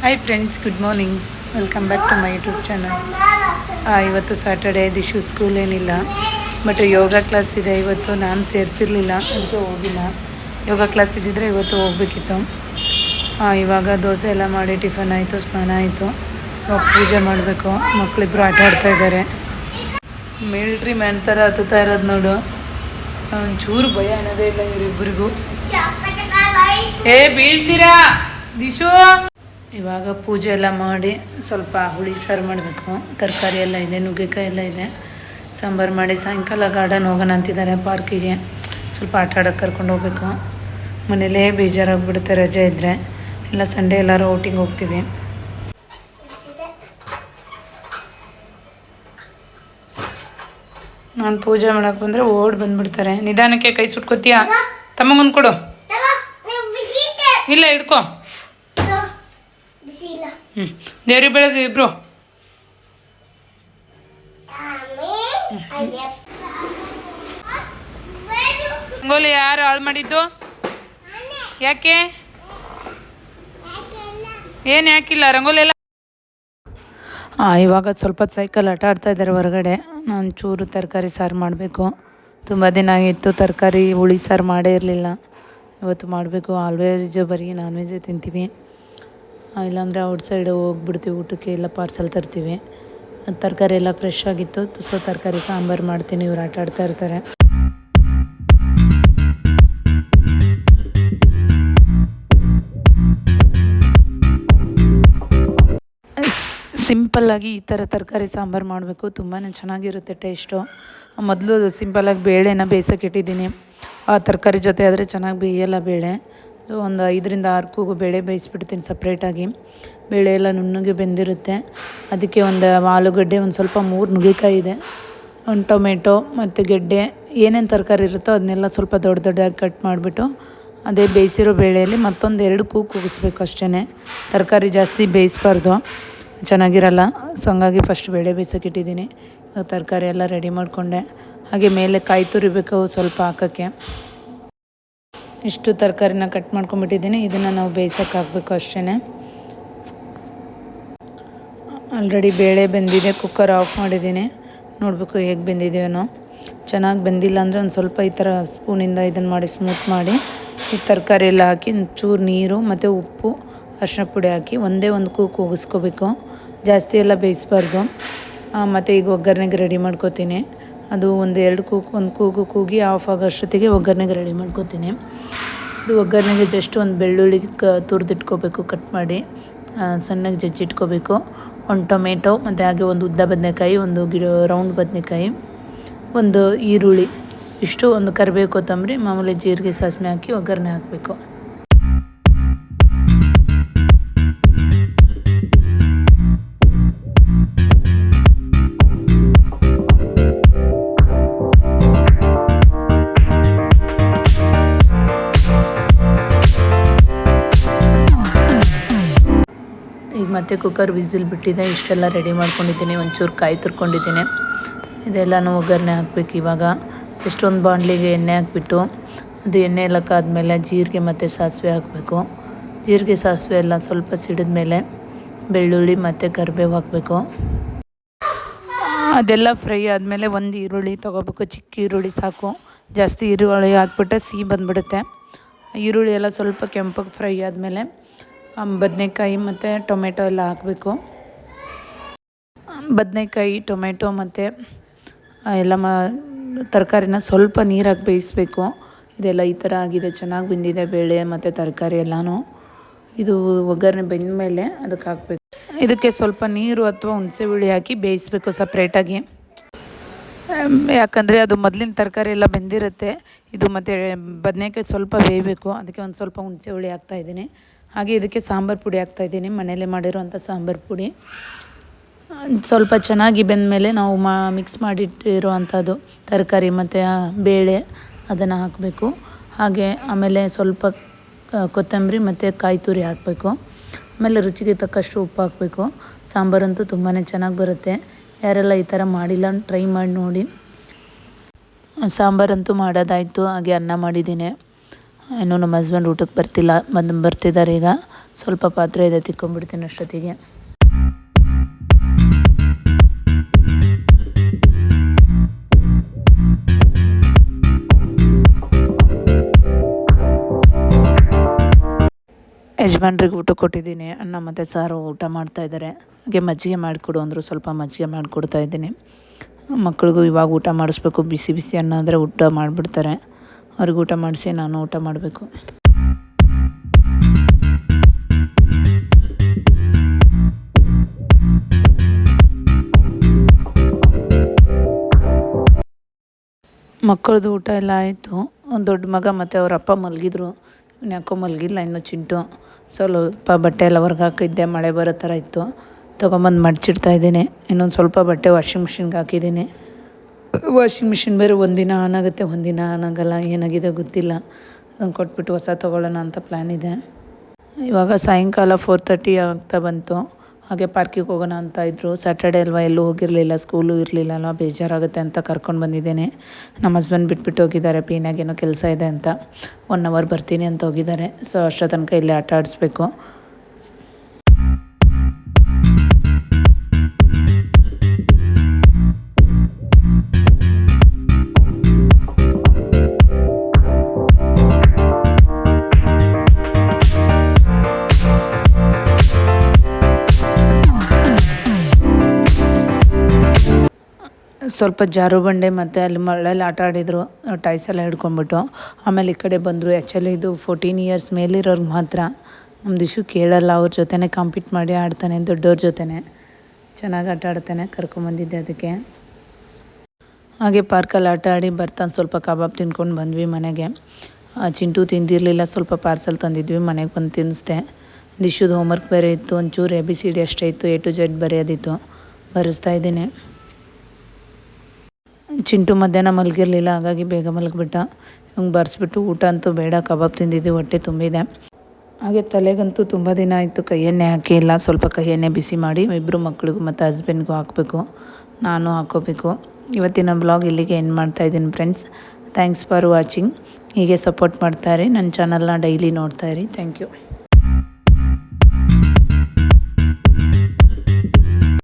Hi friends good morning welcome back to my YouTube channel ಇವತ್ತು Saturday Dishu school ಏನಿಲ್ಲ. But yoga class ಇದೆ ಇವತ್ತು ನಾನು ಸೇರಿಸಿರ್ಲಿಲ್ಲ ಅದಕ್ಕೆ ಹೋಗಿಲ್ಲ. ಯೋಗ ಕ್ಲಾಸ್ ಇದ್ದಿದ್ರೆ ಇವತ್ತು ಹೋಗ್ಬೇಕಿತ್ತು. ಇವಾಗ ದೋಸೆ ಎಲ್ಲ ಮಾಡಿ ಟಿಫನ್ ಆಯಿತು ಸ್ನಾನ ಆಯಿತು. ಇವಾಗ ಪೂಜೆ ಮಾಡಬೇಕು ಮಕ್ಕಳಿಬ್ಬರು ಆಟ ಆಡ್ತಾ ಇದ್ದಾರೆ ಮಿಲ್ಟ್ರಿ ಮ್ಯಾನ್ ಥರ ಹತ್ತುತ್ತಾ ಇರೋದು ನೋಡು. ಒಂಚೂರು ಭಯ ಅನ್ನೋದೇ ಇಲ್ಲ ಇವರಿಬ್ಬರಿಗೂ ಏ ಬೀಳ್ತೀರಾ? ದಿಶು ಇವಾಗ ಪೂಜೆ ಎಲ್ಲ ಮಾಡಿ ಸ್ವಲ್ಪ ಹುಳಿ ಸಾರು ಮಾಡಬೇಕು. ತರಕಾರಿ ಎಲ್ಲ ಇದೆ ನುಗ್ಗೆಕಾಯಿ ಎಲ್ಲ ಇದೆ. ಸಾಂಬಾರು ಮಾಡಿ ಸಾಯಂಕಾಲ ಗಾರ್ಡನ್ ಹೋಗೋಣ ಅಂತಿದ್ದಾರೆ ಪಾರ್ಕಿಗೆ. ಸ್ವಲ್ಪ ಆಟ ಆಡೋಕೆ ಕರ್ಕೊಂಡು ಹೋಗ್ಬೇಕು. ಮನೇಲೇ ಬೇಜಾರಾಗ್ಬಿಡುತ್ತೆ ರಜೆ ಇದ್ದರೆ ಎಲ್ಲ ಸಂಡೇ ಎಲ್ಲರೂ ಔಟಿಂಗ್ ಹೋಗ್ತೀವಿ. ನಾನು ಪೂಜೆ ಮಾಡೋಕೆ ಬಂದರೆ ಓಡ್ ಬಂದ್ಬಿಡ್ತಾರೆ. ನಿಧಾನಕ್ಕೆ ಕೈ ಸುಟ್ಕೋತೀಯಾ? ತಮ್ಮಗೊಂದು ಕೊಡು. ಇಲ್ಲ ಹಿಡ್ಕೊ. ಹ್ಞೂ ದೇವ್ರಿಗೆ ಬೆಳಗ್ಗೆ ಇಬ್ರು. ರಂಗೋಲಿ ಯಾರು ಹಾಳು ಮಾಡಿದ್ದು? ಯಾಕೆ? ಏನು ಯಾಕಿಲ್ಲ? ರಂಗೋಲಿ ಎಲ್ಲ ಹಾಂ ಇವಾಗ ಸ್ವಲ್ಪ ಸೈಕಲ್ ಆಟ ಆಡ್ತಾ ಇದ್ದಾರೆ ಹೊರಗಡೆ. ನಾನು ಚೂರು ತರಕಾರಿ ಸಾರು ಮಾಡಬೇಕು. ತುಂಬ ದಿನ ಆಗಿತ್ತು ತರಕಾರಿ ಹುಳಿ ಸಾರು ಮಾಡೇ ಇರಲಿಲ್ಲ. ಇವತ್ತು ಮಾಡಬೇಕು. ಆಲ್ವೇಜ್ ಬರೀ ನಾನ್ ವೆಜ್ಜೇ ತಿಂತೀವಿ. ಇಲ್ಲಾಂದರೆ ಔಟ್ ಸೈಡ್ ಹೋಗ್ಬಿಡ್ತೀವಿ ಊಟಕ್ಕೆ, ಎಲ್ಲ ಪಾರ್ಸೆಲ್ ತರ್ತೀವಿ. ತರಕಾರಿ ಎಲ್ಲ ಫ್ರೆಶ್ ಆಗಿತ್ತು, ಸೊ ತರಕಾರಿ, ಸಾಂಬಾರು ಮಾಡ್ತೀನಿ, ಇವ್ರು ಆಟ ಆಡ್ತಾ ಇರ್ತಾರೆ. ಸಿಂಪಲ್ಲಾಗಿ ಈ ಥರ ತರಕಾರಿ, ಸಾಂಬಾರು ಮಾಡಬೇಕು ತುಂಬಾ ಚೆನ್ನಾಗಿರುತ್ತೆ ಟೇಸ್ಟು. ಮೊದಲು ಸಿಂಪಲ್ಲಾಗಿ ಬೇಳೆನ ಬೇಯಿಸೋಕೆ ಇಟ್ಟಿದ್ದೀನಿ. ಆ ತರಕಾರಿ ಜೊತೆ ಆದರೆ ಚೆನ್ನಾಗಿ ಬೇಯಲ್ಲ ಬೇಳೆ. ಸೊ ಒಂದು ಐದರಿಂದ ಆರು ಕೂಗು ಬೇಳೆ ಬೇಯಿಸ್ಬಿಡ್ತೀನಿ ಸಪ್ರೇಟಾಗಿ. ಬೇಳೆ ಎಲ್ಲ ನುಣ್ಣಗೆ ಬೆಂದಿರುತ್ತೆ. ಅದಕ್ಕೆ ಒಂದು ಆಲೂಗಡ್ಡೆ ಒಂದು ಸ್ವಲ್ಪ ಮೂರು ನುಗ್ಗೆಕಾಯಿ ಇದೆ. ಒಂದು ಟೊಮೆಟೊ ಮತ್ತು ಗೆಡ್ಡೆ, ಏನೇನು ತರಕಾರಿ ಇರುತ್ತೋ ಅದನ್ನೆಲ್ಲ ಸ್ವಲ್ಪ ದೊಡ್ಡ ದೊಡ್ಡದಾಗಿ ಕಟ್ ಮಾಡಿಬಿಟ್ಟು ಅದೇ ಬೇಯಿಸಿರೋ ಬೇಳೆಯಲ್ಲಿ ಮತ್ತೊಂದು ಎರಡು ಕೂಗು ಕೂಗಿಸ್ಬೇಕು ಅಷ್ಟೇ ತರಕಾರಿ ಜಾಸ್ತಿ ಬೇಯಿಸ್ಬಾರ್ದು. ಚೆನ್ನಾಗಿರಲ್ಲ. ಸೊ ಹಂಗಾಗಿ ಫಸ್ಟ್ ಬೇಳೆ ಬೇಯಿಸೋಕೆ ಇಟ್ಟಿದ್ದೀನಿ. ತರಕಾರಿ ಎಲ್ಲ ರೆಡಿ ಮಾಡಿಕೊಂಡೆ. ಹಾಗೆ ಮೇಲೆ ಕಾಯಿ ತುರಿಬೇಕು ಸ್ವಲ್ಪ ಹಾಕೋಕ್ಕೆ. ಇಷ್ಟು ತರಕಾರಿನ ಕಟ್ ಮಾಡ್ಕೊಂಬಿಟ್ಟಿದ್ದೀನಿ ಇದನ್ನು ನಾವು ಬೇಯಿಸೋಕೆ ಹಾಕಬೇಕು ಅಷ್ಟೇ ಆಲ್ರೆಡಿ ಬೇಳೆ ಬೆಂದಿದೆ ಕುಕ್ಕರ್ ಆಫ್ ಮಾಡಿದ್ದೀನಿ. ನೋಡಬೇಕು ಹೇಗೆ ಬೆಂದಿದೆಯೋನೋ. ಚೆನ್ನಾಗಿ ಬೆಂದಿಲ್ಲ ಅಂದರೆ ಒಂದು ಸ್ವಲ್ಪ ಈ ಥರ ಸ್ಪೂನಿಂದ ಇದನ್ನು ಮಾಡಿ ಸ್ಮೂತ್ ಮಾಡಿ, ಈ ತರಕಾರಿ ಎಲ್ಲ ಹಾಕಿ ಚೂರು ನೀರು ಮತ್ತು ಉಪ್ಪು ಅರಿಶಿನ ಪುಡಿ ಹಾಕಿ ಒಂದೇ ಒಂದು ಕೂಗು ಕೂಗಿಸ್ಕೋಬೇಕು ಜಾಸ್ತಿ ಎಲ್ಲ ಬೇಯಿಸ್ಬಾರ್ದು. ಮತ್ತು ಈಗ ಒಗ್ಗರಣೆಗೆ ರೆಡಿ ಮಾಡ್ಕೋತೀನಿ. ಅದು ಒಂದು ಎರಡು ಕೂಗು, ಒಂದು ಕೂಗು ಕೂಗಿ ಆಫ್ ಆಗೋಷ್ಟೊತ್ತಿಗೆ ಒಗ್ಗರಣೆಗೆ ರೆಡಿ ಮಾಡ್ಕೋತೀನಿ. ಇದು ಒಗ್ಗರಣೆಗೆ ಜಸ್ಟ್ ಒಂದು ಬೆಳ್ಳುಳ್ಳಿ ಕ, ತುರಿದಿಟ್ಕೋಬೇಕು ಕಟ್ ಮಾಡಿ ಸಣ್ಣಗೆ ಜಜ್ಜಿಟ್ಕೋಬೇಕು. ಒಂದು ಟೊಮೆಟೊ, ಮತ್ತು ಹಾಗೆ ಒಂದು ಉದ್ದ ಬದನೆಕಾಯಿ, ಒಂದು ಗಿಡ ರೌಂಡ್ ಬದನೆಕಾಯಿ, ಒಂದು ಈರುಳ್ಳಿ, ಇಷ್ಟು ಒಂದು ಕರಿಬೇವು, ಕೊತ್ತಂಬರಿ, ಮಾಮೂಲಿ ಜೀರಿಗೆ, ಸಾಸಿವೆ ಹಾಕಿ ಒಗ್ಗರಣೆ ಹಾಕಬೇಕು. ಮತ್ತೆ ಕುಕ್ಕರ್ ವಿಸಿಲ್ ಬಿಟ್ಟಿದೆ. ಇಷ್ಟೆಲ್ಲ ರೆಡಿ ಮಾಡ್ಕೊಂಡಿದ್ದೀನಿ. ಒಂಚೂರು ಕಾಯಿ ತುರ್ಕೊಂಡಿದ್ದೀನಿ. ಇದೆಲ್ಲನೂ ಒಗ್ಗರಣೆ ಹಾಕ್ಬೇಕು ಇವಾಗ. ಜಸ್ಟ್ ಒಂದು ಬಾಣಲಿಗೆ ಎಣ್ಣೆ ಹಾಕ್ಬಿಟ್ಟು, ಅದು ಎಣ್ಣೆ ಎಲ್ಲ ಕಾದ್ಮೇಲೆ ಜೀರಿಗೆ ಮತ್ತು ಸಾಸಿವೆ ಹಾಕಬೇಕು. ಜೀರಿಗೆ, ಸಾಸಿವೆ ಎಲ್ಲ ಸ್ವಲ್ಪ ಸಿಡಿದ ಮೇಲೆ ಬೆಳ್ಳುಳ್ಳಿ ಮತ್ತು ಕರಿಬೇವು ಹಾಕಬೇಕು. ಅದೆಲ್ಲ ಫ್ರೈ ಆದಮೇಲೆ ಒಂದು ಈರುಳ್ಳಿ ತೊಗೋಬೇಕು. ಚಿಕ್ಕ ಈರುಳ್ಳಿ ಸಾಕು. ಜಾಸ್ತಿ ಈರುಳ್ಳಿ ಹಾಕ್ಬಿಟ್ಟೆ ಸಿಹಿ ಬಂದುಬಿಡುತ್ತೆ. ಈರುಳ್ಳಿ ಎಲ್ಲ ಸ್ವಲ್ಪ ಕೆಂಪಗೆ ಫ್ರೈ ಆದಮೇಲೆ ಬದನೆಕಾಯಿ ಮತ್ತು ಟೊಮೆಟೊ ಎಲ್ಲ ಹಾಕಬೇಕು. ಬದನೆಕಾಯಿ, ಟೊಮೆಟೊ ಮತ್ತು ಎಲ್ಲ ಮ, ತರಕಾರಿನ ಸ್ವಲ್ಪ ನೀರಾಗಿ ಬೇಯಿಸ್ಬೇಕು. ಇದೆಲ್ಲ ಈ ಥರ ಆಗಿದೆ, ಚೆನ್ನಾಗಿ ಬೆಂದಿದೆ ಬೇಳೆ ಮತ್ತು ತರಕಾರಿ ಎಲ್ಲನೂ. ಇದು ಒಗ್ಗರಣೆ ಬೆಂದ ಮೇಲೆ ಅದಕ್ಕೆ ಹಾಕಬೇಕು. ಇದಕ್ಕೆ ಸ್ವಲ್ಪ ನೀರು ಅಥವಾ ಹುಣಸೆ ಹುಳಿ ಹಾಕಿ ಬೇಯಿಸ್ಬೇಕು ಸಪ್ರೇಟಾಗಿ. ಯಾಕಂದರೆ ಅದು ಮೊದಲಿನ ತರಕಾರಿ ಎಲ್ಲ ಬೆಂದಿರುತ್ತೆ. ಇದು ಮತ್ತು ಬದನೆಕಾಯಿ ಸ್ವಲ್ಪ ಬೇಯಬೇಕು. ಅದಕ್ಕೆ ಒಂದು ಸ್ವಲ್ಪ ಹುಣಸೆ ಹುಳಿ ಹಾಕ್ತಾಯಿದ್ದೀನಿ ಹಾಗೆ ಇದಕ್ಕೆ ಸಾಂಬಾರು ಪುಡಿ ಹಾಕ್ತಾಯಿದ್ದೀನಿ ಮನೇಲೆ ಮಾಡಿರುವಂಥ ಸಾಂಬಾರು ಪುಡಿ. ಸ್ವಲ್ಪ ಚೆನ್ನಾಗಿ ಬೆಂದಮೇಲೆ ನಾವು ಮಾ ಮಿಕ್ಸ್ ಮಾಡಿಟ್ಟಿರುವಂಥದ್ದು ತರಕಾರಿ ಮತ್ತು ಬೇಳೆ ಅದನ್ನು ಹಾಕಬೇಕು. ಹಾಗೆ ಆಮೇಲೆ ಸ್ವಲ್ಪ ಕೊತ್ತಂಬರಿ ಮತ್ತು ಕಾಯಿ ತುರಿ ಹಾಕಬೇಕು. ಆಮೇಲೆ ರುಚಿಗೆ ತಕ್ಕಷ್ಟು ಉಪ್ಪು ಹಾಕಬೇಕು. ಸಾಂಬಾರಂತೂ ತುಂಬಾ ಚೆನ್ನಾಗಿ ಬರುತ್ತೆ. ಯಾರೆಲ್ಲ ಈ ಥರ ಮಾಡಿಲ್ಲ ಟ್ರೈ ಮಾಡಿ ನೋಡಿ. ಸಾಂಬಾರಂತೂ ಮಾಡೋದಾಯಿತು. ಹಾಗೆ ಅನ್ನ ಮಾಡಿದ್ದೀನಿ. ಇನ್ನು ನಮ್ಮ ಹಸ್ಬೆಂಡ್ ಊಟಕ್ಕೆ ಬರ್ತಿಲ್ಲ, ಬಂದು ಬರ್ತಿದ್ದಾರೆ ಈಗ. ಸ್ವಲ್ಪ ಪಾತ್ರೆ ಇದೆ, ತಿಕ್ಕೊಂಡ್ಬಿಡ್ತೀನಿ ಅಷ್ಟೊತ್ತಿಗೆ. ಯಜಮಾನ್ರಿಗೆ ಊಟ ಕೊಟ್ಟಿದ್ದೀನಿ. ಅನ್ನ ಮತ್ತು ಸಾರು ಊಟ ಮಾಡ್ತಾ ಇದ್ದಾರೆ. ಹಾಗೆ ಮಜ್ಜಿಗೆ ಮಾಡಿಕೊಡು ಅಂದರು ಸ್ವಲ್ಪ ಮಜ್ಜಿಗೆ ಮಾಡಿಕೊಡ್ತಾ ಇದ್ದೀನಿ. ಇವಾಗ ಊಟ ಮಾಡಿಸ್ಬೇಕು. ಬಿಸಿ ಬಿಸಿ ಅನ್ನ ಅಂದರೆ ಊಟ ಮಾಡಿಬಿಡ್ತಾರೆ. ಅವ್ರಿಗೆ ಊಟ ಮಾಡಿಸಿ, ನಾನು ಊಟ ಮಾಡಬೇಕು. ಮಕ್ಕಳದು ಊಟ ಎಲ್ಲ ಆಯಿತು. ಒಂದು ದೊಡ್ಡ ಮಗ ಮತ್ತು ಅವ್ರ ಅಪ್ಪ ಮಲಗಿದ್ರು. ಇವ್ನು ಯಾಕೋ ಮಲಗಿಲ್ಲ, ಇನ್ನೂ ಚಿಂಟು. ಸ್ವಲ್ಪ ಬಟ್ಟೆ ಎಲ್ಲ ಹೊರ್ಗೆ ಹಾಕಿದ್ದೆ, ಮಳೆ ಬರೋ ಥರ ಇತ್ತು. ತೊಗೊಂಬಂದು ಮಡ್ಚಿಡ್ತಾ ಇದ್ದೀನಿ. ಇನ್ನೊಂದು ಸ್ವಲ್ಪ ಬಟ್ಟೆ ವಾಷಿಂಗ್ ಮಿಷಿನ್ಗೆ ಹಾಕಿದ್ದೀನಿ. ವಾಷಿಂಗ್ ಮಿಷಿನ್ ಬೇರೆ ಒಂದಿನ ಆನ್ ಆಗುತ್ತೆ ಒಂದಿನ ಆನ್ ಆಗಲ್ಲ ಏನಾಗಿದೆ ಗೊತ್ತಿಲ್ಲ. ಅದನ್ನು ಕೊಟ್ಬಿಟ್ಟು ಹೊಸ ತೊಗೊಳ್ಳೋಣ ಅಂತ ಪ್ಲ್ಯಾನ್ ಇದೆ. ಇವಾಗ ಸಾಯಂಕಾಲ ಫೋರ್ ತರ್ಟಿ ಆಗ್ತಾ ಬಂತು. ಹಾಗೆ ಪಾರ್ಕಿಗೆ ಹೋಗೋಣ ಅಂತ ಇದ್ದರು ಸ್ಯಾಟರ್ಡೇ ಅಲ್ವಾ ಎಲ್ಲೂ ಹೋಗಿರಲಿಲ್ಲ ಸ್ಕೂಲು ಇರಲಿಲ್ಲ ಅಲ್ವಾ, ಬೇಜಾರಾಗುತ್ತೆ ಅಂತ ಕರ್ಕೊಂಡು ಬಂದಿದ್ದೇನೆ. ನಮ್ಮ ಹಸ್ಬೆಂಡ್ ಬಿಟ್ಬಿಟ್ಟು ಹೋಗಿದ್ದಾರೆ ಪೀನಾಗೇನೋ ಕೆಲಸ ಇದೆ ಅಂತ. ಒನ್ ಅವರ್ ಬರ್ತೀನಿ ಅಂತ ಹೋಗಿದ್ದಾರೆ. ಸೊ ಅಷ್ಟೋ ತನಕ ಇಲ್ಲೇ ಆಟ ಆಡಿಸ್ಬೇಕು. ಸ್ವಲ್ಪ ಜಾರು ಬಂಡೆ ಮತ್ತು ಅಲ್ಲಿ ಮರಳಲ್ಲಿ ಆಟ ಆಡಿದರು. ಟೈಸ್ ಎಲ್ಲ ಹಿಡ್ಕೊಂಡ್ಬಿಟ್ಟು. ಆಮೇಲೆ ಈ ಕಡೆ ಬಂದರು. ಆ್ಯಕ್ಚುಲಿ ಇದು ಫೋರ್ಟೀನ್ ಇಯರ್ಸ್ ಮೇಲಿರೋರ್ಗೆ ಮಾತ್ರ. ನಮ್ಮ ದಿಶು ಕೇಳಲ್ಲ. ಅವ್ರ ಜೊತೆನೇ ಕಾಂಪೀಟ್ ಮಾಡಿ ಆಡ್ತಾನೆ ದೊಡ್ಡವ್ರ ಜೊತೆನೇ. ಚೆನ್ನಾಗಿ ಆಟ ಆಡ್ತಾನೆ ಕರ್ಕೊಂಬಂದಿದ್ದೆ ಅದಕ್ಕೆ. ಹಾಗೆ ಪಾರ್ಕಲ್ಲಿ ಆಟ ಆಡಿ ಬರ್ತಾನೆ. ಸ್ವಲ್ಪ ಕಬಾಬ್ ತಿನ್ಕೊಂಡು ಬಂದ್ವಿ ಮನೆಗೆ. ಚಿಂಟು ತಿಂದಿರಲಿಲ್ಲ. ಸ್ವಲ್ಪ ಪಾರ್ಸಲ್ ತಂದಿದ್ವಿ. ಮನೆಗೆ ಬಂದು ತಿನ್ನಿಸ್ದೆ ದಿಶುದು ಹೋಮ್ವರ್ಕ್ ಬೇರೆ ಇತ್ತು. ಒಂಚೂರು ಎ ಬಿ ಸಿ ಡಿ ಅಷ್ಟೇ ಇತ್ತು. ಎ ಟು ಜೆಡ್ ಬರೆಯೋದಿತ್ತು. ಬರೆಸ್ತಾ ಇದ್ದೀನಿ. ಚಿಂಟು ಮಧ್ಯಾಹ್ನ ಮಲಗಿರಲಿಲ್ಲ, ಹಾಗಾಗಿ ಬೇಗ ಮಲಗಿಬಿಟ್ಟ. ಹಂಗೆ ಬರ್ಸ್ಬಿಟ್ಟು ಊಟ ಅಂತೂ ಬೇಡ, ಕಬಾಬ್ ತಿಂದಿದ್ದು ಹೊಟ್ಟೆ ತುಂಬಿದೆ. ಹಾಗೆ ತಲೆಗಂತೂ ತುಂಬ ದಿನ ಆಯಿತು ಕೈ ಎಣ್ಣೆ ಹಾಕಿಲ್ಲ ಸ್ವಲ್ಪ ಕೈ ಎಣ್ಣೆ ಬಿಸಿ ಮಾಡಿ ಇಬ್ಬರು ಮಕ್ಕಳಿಗೂ ಮತ್ತು ಹಸ್ಬೆಂಡ್ಗೂ ಹಾಕಬೇಕು. ನಾನು ಹಾಕೋಬೇಕು. ಇವತ್ತಿನ ಬ್ಲಾಗ್ ಇಲ್ಲಿಗೆ ಎಂಡ್ ಮಾಡ್ತಾಯಿದ್ದೀನಿ ಫ್ರೆಂಡ್ಸ್ ಥ್ಯಾಂಕ್ಸ್ ಫಾರ್ ವಾಚಿಂಗ್ ಹೀಗೆ ಸಪೋರ್ಟ್ ಮಾಡ್ತಾರೆ ನನ್ನ ಚಾನಲ್ನ ಡೈಲಿ ನೋಡ್ತಾಯಿರಿ ಥ್ಯಾಂಕ್ ಯು